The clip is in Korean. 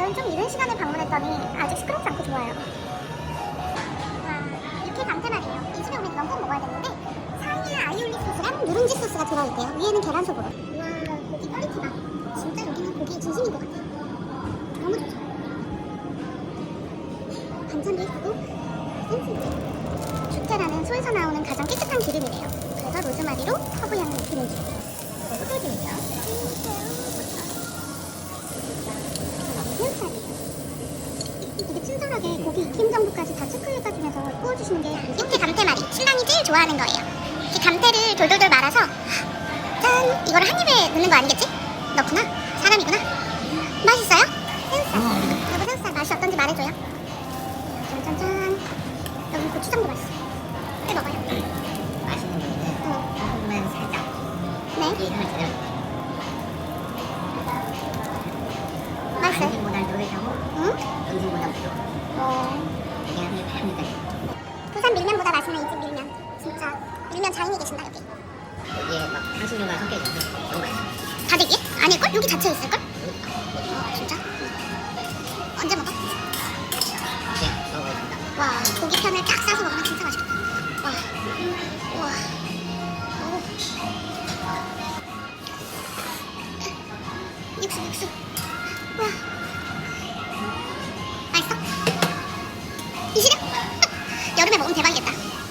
저는 좀 이른 시간에 방문했더니 아직 시끄럽지 않고 좋아요. 와, 이렇게 간단하네요. 이 집에 오면 이건 꼭 먹어야 되는데 상에 아이올리 소스랑 누룽지 소스가 들어있대요. 위에는 계란 소보로. 와, 고기 퀄리티 봐. 진짜 여기는 고기의 진심인 것 같아. 너무 좋죠. 반찬도 예쁘고 센스 있죠. 죽자라는 소에서 나오는 가장 깨끗한 기름이래요. 그래서 로즈마리로 허브 향을 느끼는 중. 네, 소금이죠. 되게 친절하게 고기 익힘 정도까지 다 체크해가지면서 구워주시는 게 밑에 감태말이 신랑이 제일 좋아하는 거예요. 이 감태를 돌돌돌 말아서 짠! 이거를 한 입에 넣는 거 아니겠지? 넣구나. 사람이구나. 맛있어요? 새우살. 여보 새우살 맛이 어떤지 말해줘요. 짠짠짠. 여기 고추장도 맛있어. 꽤 먹어요. 맛있는 부위는 응. 조금만 살짝 네. 이집 밀면. 진짜 밀면 장인이 계신다 여기. 여기에 막 향신료가 섞여 있어서 너무 맛있어 가득이? 아닐걸? 여기 자체에 있을걸? 어, 진짜? 언제 먹어? 그냥 먹어보겠습니다 와, 고기 편을 쫙 싸서 먹으면 진짜 맛있겠다. 와, 와, 오. 육수, 육수. 와, 여름에 먹으면 대박이겠다.